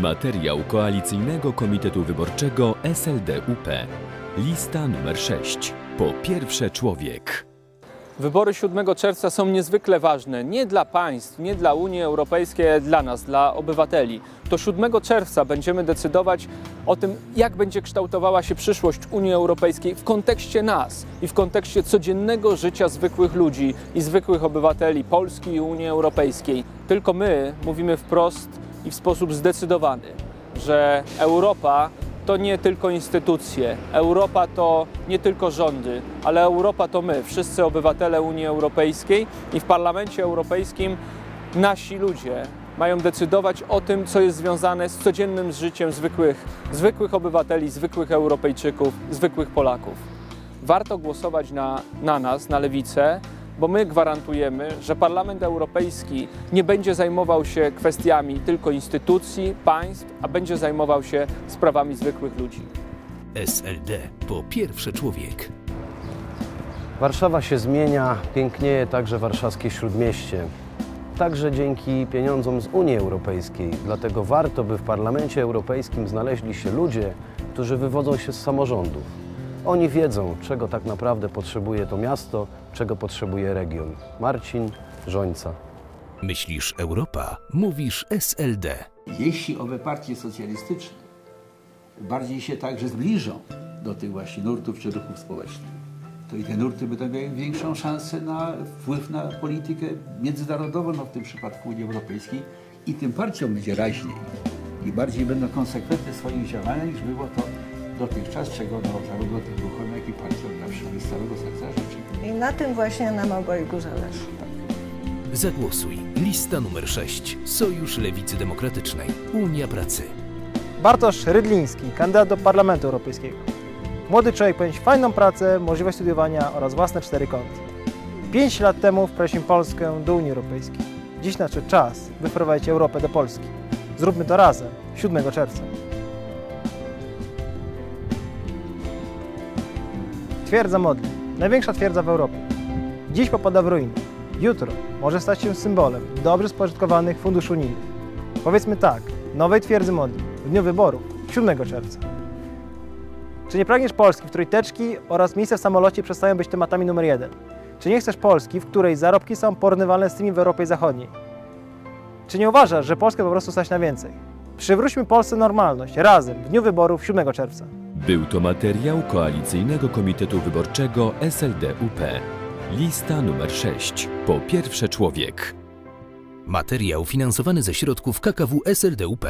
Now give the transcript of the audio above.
Materiał Koalicyjnego Komitetu Wyborczego SLD-UP. Lista numer 6. Po pierwsze człowiek. Wybory 7 czerwca są niezwykle ważne nie dla państw, nie dla Unii Europejskiej, ale dla nas, dla obywateli. To 7 czerwca będziemy decydować o tym, jak będzie kształtowała się przyszłość Unii Europejskiej w kontekście nas i w kontekście codziennego życia zwykłych ludzi i zwykłych obywateli Polski i Unii Europejskiej. Tylko my mówimy wprost i w sposób zdecydowany, że Europa to nie tylko instytucje, Europa to nie tylko rządy, ale Europa to my, wszyscy obywatele Unii Europejskiej i w Parlamencie Europejskim nasi ludzie mają decydować o tym, co jest związane z codziennym życiem zwykłych, zwykłych obywateli, zwykłych Europejczyków, zwykłych Polaków. Warto głosować na, na nas, na lewicę, bo my gwarantujemy, że Parlament Europejski nie będzie zajmował się kwestiami tylko instytucji, państw, a będzie zajmował się sprawami zwykłych ludzi. SLD. Po pierwsze człowiek. Warszawa się zmienia, pięknieje także warszawskie śródmieście. Także dzięki pieniądzom z Unii Europejskiej. Dlatego warto, by w Parlamencie Europejskim znaleźli się ludzie, którzy wywodzą się z samorządów. Oni wiedzą, czego tak naprawdę potrzebuje to miasto, czego potrzebuje region. Marcin Żońca. Myślisz Europa, mówisz SLD. jeśli owe partie socjalistyczne bardziej się także zbliżą do tych właśnie nurtów czy ruchów społecznych, to i te nurty będą miały większą szansę na wpływ na politykę międzynarodową, no w tym przypadku Unii Europejskiej i tym partiom będzie raźniej i bardziej będą konsekwentne w swoich działaniach niż było to dotychczas, czego no, zarówno tym ruchom, jak i partiom zawsze z całego serca życzę. I na tym właśnie nam obojgu zależy. Zagłosuj. Lista numer 6. Sojusz Lewicy Demokratycznej. Unia Pracy. Bartosz Rydliński, kandydat do Parlamentu Europejskiego. Młody człowiek powinien mieć fajną pracę, możliwość studiowania oraz własne cztery konty. Pięć lat temu wprowadziliśmy Polskę do Unii Europejskiej. Dziś nadszedł czas, by wprowadzić Europę do Polski. Zróbmy to razem, 7 czerwca. Twierdza Modlin, największa twierdza w Europie. Dziś popada w ruiny. Jutro może stać się symbolem dobrze spożytkowanych funduszy unijnych. Powiedzmy tak, nowej twierdzy Modlin w dniu wyborów 7 czerwca. Czy nie pragniesz Polski, w której teczki oraz miejsce w samolocie przestają być tematami numer jeden? Czy nie chcesz Polski, w której zarobki są porównywalne z tymi w Europie Zachodniej? Czy nie uważasz, że Polskę po prostu stać na więcej? Przywróćmy Polsce normalność razem w dniu wyborów 7 czerwca. Był to materiał Koalicyjnego Komitetu Wyborczego SLD-UP. Lista numer 6. Po pierwsze człowiek. Materiał finansowany ze środków KKW SLD-UP.